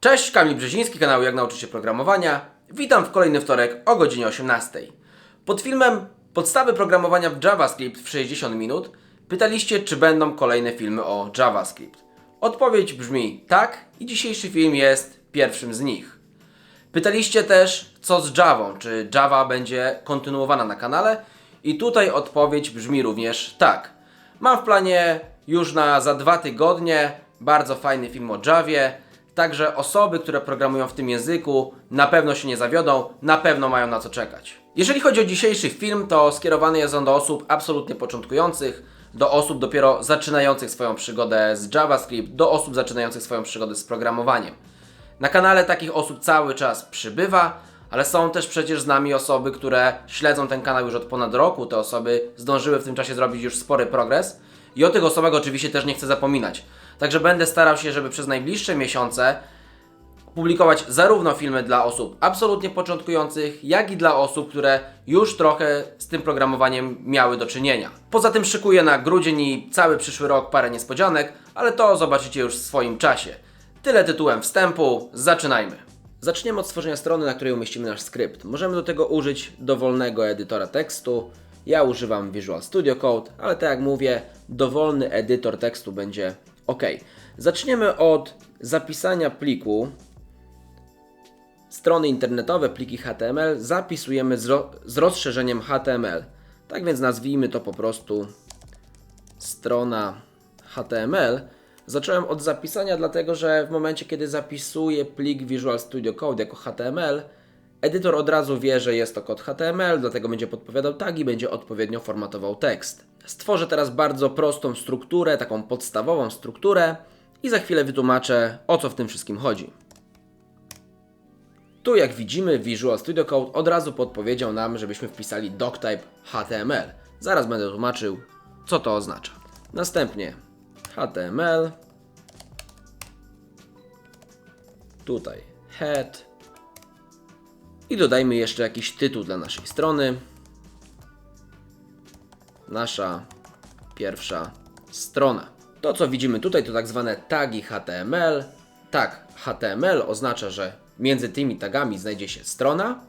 Cześć, Kamil Brzeziński, kanał Jak nauczyć się programowania. Witam w kolejny wtorek o godzinie 18. Pod filmem Podstawy programowania w JavaScript w 60 minut pytaliście, czy będą kolejne filmy o JavaScript. Odpowiedź brzmi tak i dzisiejszy film jest pierwszym z nich. Pytaliście też, co z Javą, czy Java będzie kontynuowana na kanale i tutaj odpowiedź brzmi również tak. Mam w planie już na za dwa tygodnie bardzo fajny film o Javie, także osoby, które programują w tym języku na pewno się nie zawiodą, na pewno mają na co czekać. Jeżeli chodzi o dzisiejszy film, to skierowany jest on do osób absolutnie początkujących, do osób dopiero zaczynających swoją przygodę z JavaScript, do osób zaczynających swoją przygodę z programowaniem. Na kanale takich osób cały czas przybywa, ale są też przecież z nami osoby, które śledzą ten kanał już od ponad roku. Te osoby zdążyły w tym czasie zrobić już spory progres i o tych osobach oczywiście też nie chcę zapominać. Także będę starał się, żeby przez najbliższe miesiące publikować zarówno filmy dla osób absolutnie początkujących, jak i dla osób, które już trochę z tym programowaniem miały do czynienia. Poza tym szykuję na grudzień i cały przyszły rok parę niespodzianek, ale to zobaczycie już w swoim czasie. Tyle tytułem wstępu, zaczynajmy. Zaczniemy od stworzenia strony, na której umieścimy nasz skrypt. Możemy do tego użyć dowolnego edytora tekstu. Ja używam Visual Studio Code, ale tak jak mówię, dowolny edytor tekstu będzie ok. Zaczniemy od zapisania pliku strony internetowe, pliki HTML zapisujemy z, ro z rozszerzeniem HTML. Tak więc nazwijmy to po prostu strona HTML. Zacząłem od zapisania, dlatego że w momencie, kiedy zapisuję plik Visual Studio Code jako HTML, edytor od razu wie, że jest to kod HTML, dlatego będzie podpowiadał tagi, będzie odpowiednio formatował tekst. Stworzę teraz bardzo prostą strukturę, taką podstawową strukturę i za chwilę wytłumaczę, o co w tym wszystkim chodzi. Tu jak widzimy Visual Studio Code od razu podpowiedział nam, żebyśmy wpisali doctype HTML. Zaraz będę tłumaczył, co to oznacza. Następnie HTML. Tutaj head. I dodajmy jeszcze jakiś tytuł dla naszej strony. Nasza pierwsza strona. To co widzimy tutaj to tak zwane tagi HTML. Tag HTML oznacza, że między tymi tagami znajdzie się strona.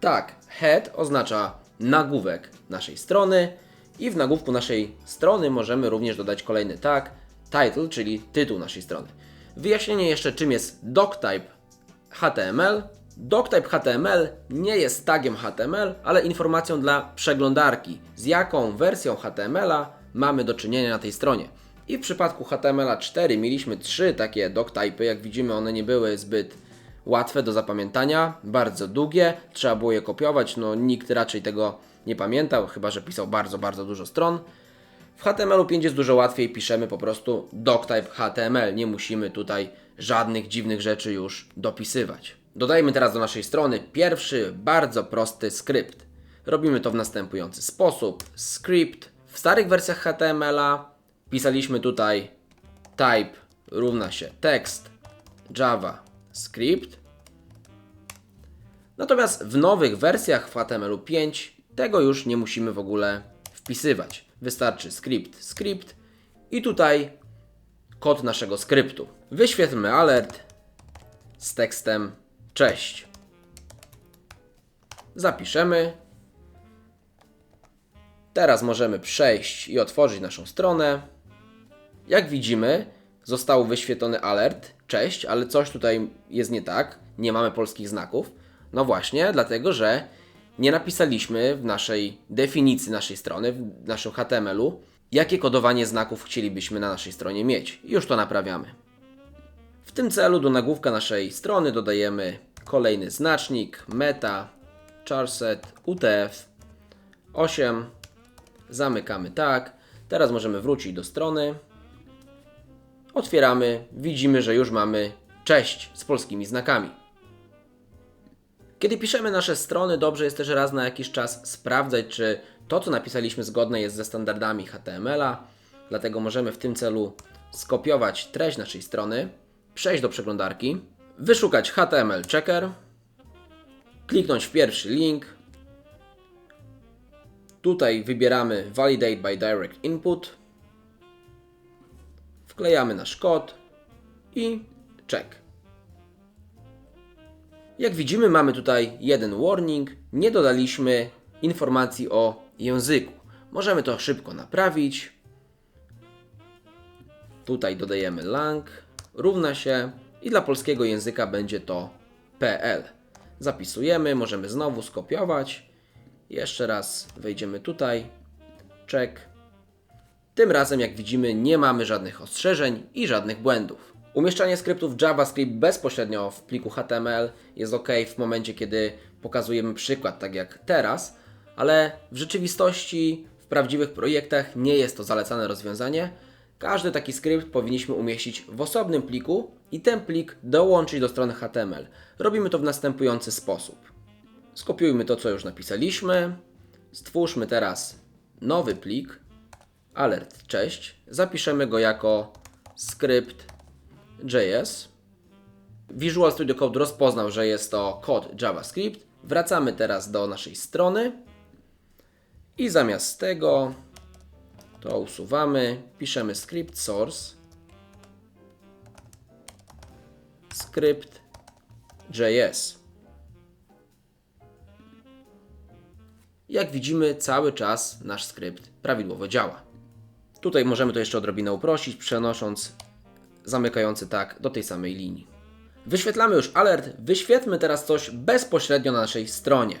Tag head oznacza nagłówek naszej strony i w nagłówku naszej strony możemy również dodać kolejny tag title, czyli tytuł naszej strony. Wyjaśnienie jeszcze czym jest doctype HTML. Doctype HTML nie jest tagiem HTML, ale informacją dla przeglądarki, z jaką wersją HTML-a mamy do czynienia na tej stronie. I w przypadku HTML 4 mieliśmy trzy takie doctype'y, jak widzimy one nie były zbyt łatwe do zapamiętania, bardzo długie, trzeba było je kopiować, no nikt raczej tego nie pamiętał, chyba że pisał bardzo, bardzo dużo stron. W HTML5 jest dużo łatwiej, piszemy po prostu doctype HTML, nie musimy tutaj żadnych dziwnych rzeczy już dopisywać. Dodajmy teraz do naszej strony pierwszy, bardzo prosty skrypt. Robimy to w następujący sposób. Script. W starych wersjach HTML-a pisaliśmy tutaj type równa się text JavaScript. Natomiast w nowych wersjach w HTML 5 tego już nie musimy w ogóle wpisywać. Wystarczy script, script i tutaj kod naszego skryptu. Wyświetlmy alert z tekstem cześć. Zapiszemy. Teraz możemy przejść i otworzyć naszą stronę. Jak widzimy, został wyświetlony alert, cześć, ale coś tutaj jest nie tak, nie mamy polskich znaków. No właśnie, dlatego że nie napisaliśmy w naszej definicji naszej strony, w naszym HTML-u, jakie kodowanie znaków chcielibyśmy na naszej stronie mieć. Już to naprawiamy. W tym celu do nagłówka naszej strony dodajemy kolejny znacznik, meta, charset, utf 8. Zamykamy tak. Teraz możemy wrócić do strony. Otwieramy, widzimy, że już mamy cześć z polskimi znakami. Kiedy piszemy nasze strony, dobrze jest też raz na jakiś czas sprawdzać, czy to, co napisaliśmy, zgodne jest ze standardami HTML-a. Dlatego możemy w tym celu skopiować treść naszej strony, przejść do przeglądarki, wyszukać HTML Checker, kliknąć w pierwszy link. Tutaj wybieramy Validate by Direct Input. Wklejamy nasz kod i check. Jak widzimy, mamy tutaj jeden warning, nie dodaliśmy informacji o języku. Możemy to szybko naprawić. Tutaj dodajemy lang, równa się i dla polskiego języka będzie to PL. Zapisujemy, możemy znowu skopiować. Jeszcze raz wejdziemy tutaj, check. Tym razem, jak widzimy, nie mamy żadnych ostrzeżeń i żadnych błędów. Umieszczanie skryptów JavaScript bezpośrednio w pliku HTML jest ok w momencie, kiedy pokazujemy przykład, tak jak teraz, ale w rzeczywistości, w prawdziwych projektach nie jest to zalecane rozwiązanie. Każdy taki skrypt powinniśmy umieścić w osobnym pliku i ten plik dołączyć do strony HTML. Robimy to w następujący sposób. Skopiujmy to, co już napisaliśmy. Stwórzmy teraz nowy plik. Alert, cześć. Zapiszemy go jako skrypt.js. Visual Studio Code rozpoznał, że jest to kod JavaScript. Wracamy teraz do naszej strony i zamiast tego to usuwamy, piszemy script source script.js. Jak widzimy, cały czas nasz skrypt prawidłowo działa. Tutaj możemy to jeszcze odrobinę uprościć, przenosząc zamykający tak do tej samej linii. Wyświetlamy już alert, wyświetlmy teraz coś bezpośrednio na naszej stronie.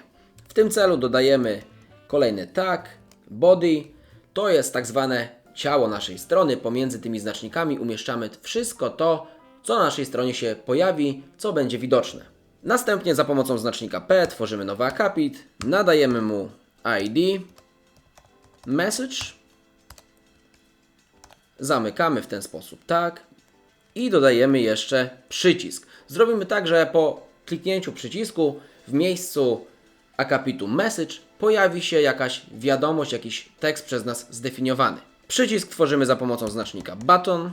W tym celu dodajemy kolejny tag, body, to jest tak zwane ciało naszej strony. Pomiędzy tymi znacznikami umieszczamy wszystko to, co na naszej stronie się pojawi, co będzie widoczne. Następnie za pomocą znacznika P tworzymy nowy akapit, nadajemy mu ID, message, zamykamy w ten sposób tak i dodajemy jeszcze przycisk. Zrobimy tak, że po kliknięciu przycisku w miejscu akapitu message pojawi się jakaś wiadomość, jakiś tekst przez nas zdefiniowany. Przycisk tworzymy za pomocą znacznika button,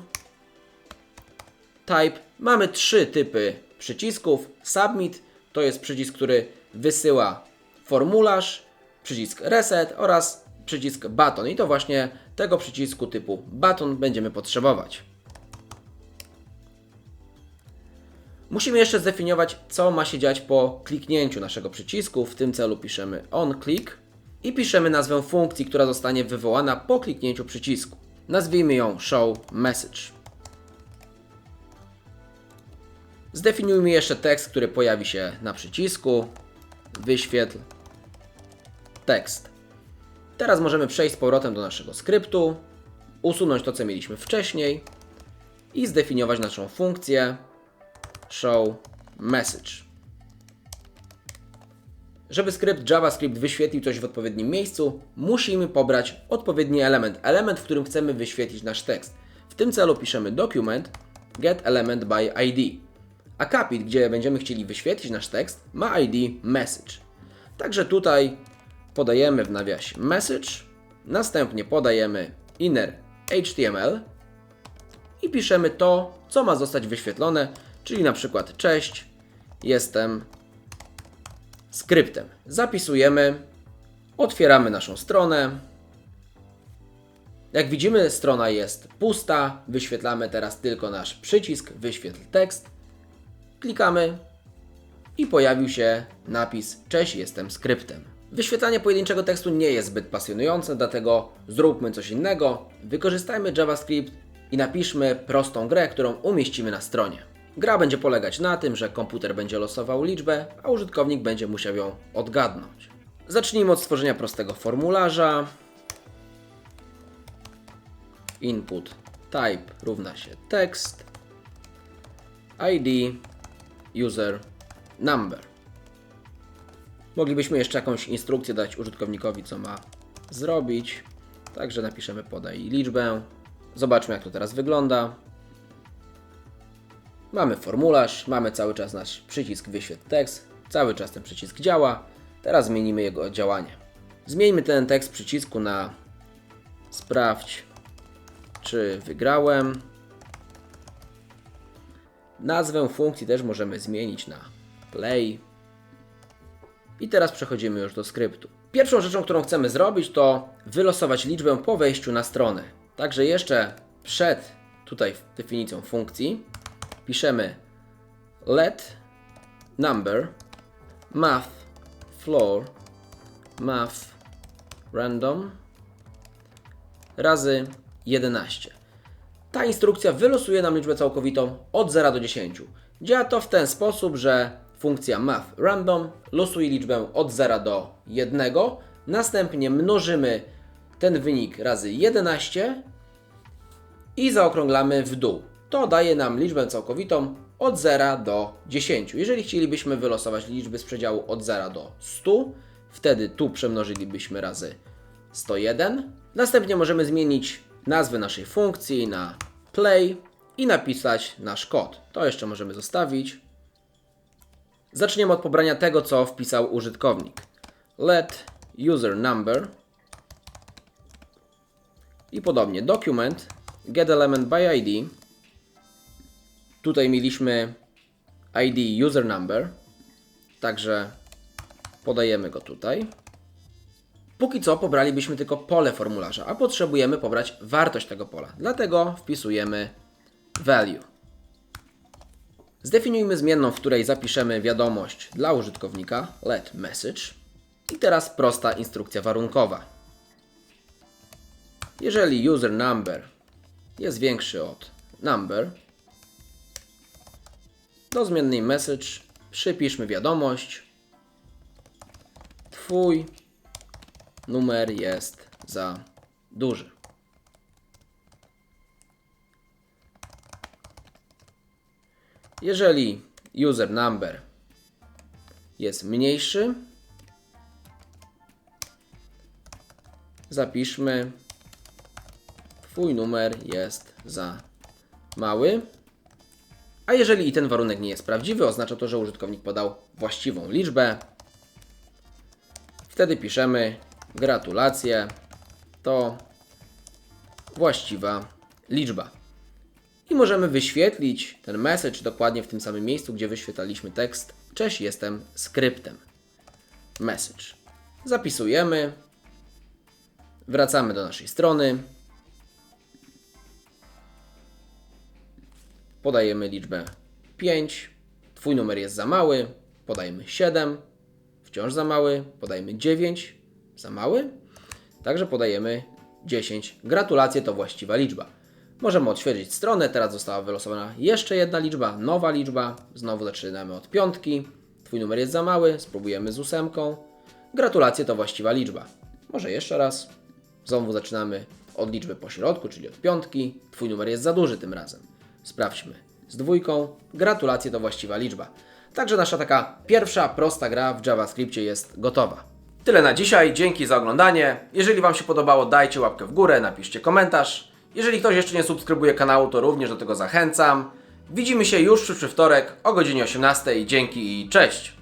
type. Mamy trzy typy przycisków. Submit to jest przycisk, który wysyła formularz, przycisk reset oraz przycisk button. I to właśnie tego przycisku typu button będziemy potrzebować. Musimy jeszcze zdefiniować, co ma się dziać po kliknięciu naszego przycisku. W tym celu piszemy onClick i piszemy nazwę funkcji, która zostanie wywołana po kliknięciu przycisku. Nazwijmy ją show message. Zdefiniujmy jeszcze tekst, który pojawi się na przycisku. Wyświetl tekst. Teraz możemy przejść z powrotem do naszego skryptu, usunąć to, co mieliśmy wcześniej i zdefiniować naszą funkcję show message. Żeby skrypt JavaScript wyświetlił coś w odpowiednim miejscu, musimy pobrać odpowiedni element, element, w którym chcemy wyświetlić nasz tekst. W tym celu piszemy document get element by ID. Akapit, gdzie będziemy chcieli wyświetlić nasz tekst, ma ID message. Także tutaj podajemy w nawiasie message, następnie podajemy inner HTML i piszemy to, co ma zostać wyświetlone, czyli na przykład cześć, jestem skryptem. Zapisujemy, otwieramy naszą stronę. Jak widzimy, strona jest pusta. Wyświetlamy teraz tylko nasz przycisk wyświetl tekst. Klikamy i pojawił się napis Cześć, jestem skryptem. Wyświetlanie pojedynczego tekstu nie jest zbyt pasjonujące, dlatego zróbmy coś innego. Wykorzystajmy JavaScript i napiszmy prostą grę, którą umieścimy na stronie. Gra będzie polegać na tym, że komputer będzie losował liczbę, a użytkownik będzie musiał ją odgadnąć. Zacznijmy od stworzenia prostego formularza. Input type równa się tekst. ID user number. Moglibyśmy jeszcze jakąś instrukcję dać użytkownikowi, co ma zrobić. Także napiszemy podaj liczbę. Zobaczmy, jak to teraz wygląda. Mamy formularz, mamy cały czas nasz przycisk wyświetl tekst, cały czas ten przycisk działa. Teraz zmienimy jego działanie. Zmieńmy ten tekst przycisku na sprawdź, czy wygrałem. Nazwę funkcji też możemy zmienić na play. I teraz przechodzimy już do skryptu. Pierwszą rzeczą, którą chcemy zrobić, to wylosować liczbę po wejściu na stronę. Także jeszcze przed tutaj definicją funkcji piszemy let number math floor math random razy 11. Ta instrukcja wylosuje nam liczbę całkowitą od 0 do 10. Działa to w ten sposób, że funkcja math random losuje liczbę od 0 do 1, następnie mnożymy ten wynik razy 11 i zaokrąglamy w dół. To daje nam liczbę całkowitą od 0 do 10. Jeżeli chcielibyśmy wylosować liczby z przedziału od 0 do 100, wtedy tu przemnożylibyśmy razy 101. Następnie możemy zmienić nazwę naszej funkcji na play i napisać nasz kod. To jeszcze możemy zostawić. Zaczniemy od pobrania tego, co wpisał użytkownik. Let user number i podobnie document get element by id. Tutaj mieliśmy id user number, także podajemy go tutaj. Póki co pobralibyśmy tylko pole formularza, a potrzebujemy pobrać wartość tego pola. Dlatego wpisujemy value. Zdefiniujmy zmienną, w której zapiszemy wiadomość dla użytkownika let message. I teraz prosta instrukcja warunkowa. Jeżeli user number jest większy od number, do zmiennej message przypiszmy wiadomość Twój numer jest za duży. Jeżeli user number jest mniejszy, zapiszmy Twój numer jest za mały. A jeżeli i ten warunek nie jest prawdziwy, oznacza to, że użytkownik podał właściwą liczbę. Wtedy piszemy gratulacje to właściwa liczba. I możemy wyświetlić ten message dokładnie w tym samym miejscu, gdzie wyświetlaliśmy tekst Cześć, jestem skryptem. Message. Zapisujemy. Wracamy do naszej strony. Podajemy liczbę 5. Twój numer jest za mały. Podajemy 7. Wciąż za mały. Podajemy 9. Za mały. Także podajemy 10. Gratulacje to właściwa liczba. Możemy odświeżyć stronę. Teraz została wylosowana jeszcze jedna liczba, nowa liczba. Znowu zaczynamy od piątki. Twój numer jest za mały. Spróbujemy z ósemką. Gratulacje to właściwa liczba. Może jeszcze raz. Znowu zaczynamy od liczby po środku, czyli od piątki. Twój numer jest za duży tym razem. Sprawdźmy z dwójką. Gratulacje to właściwa liczba. Także nasza taka pierwsza prosta gra w JavaScriptie jest gotowa. Tyle na dzisiaj, dzięki za oglądanie. Jeżeli Wam się podobało, dajcie łapkę w górę, napiszcie komentarz. Jeżeli ktoś jeszcze nie subskrybuje kanału, to również do tego zachęcam. Widzimy się już w przyszły wtorek o godzinie 18. Dzięki i cześć!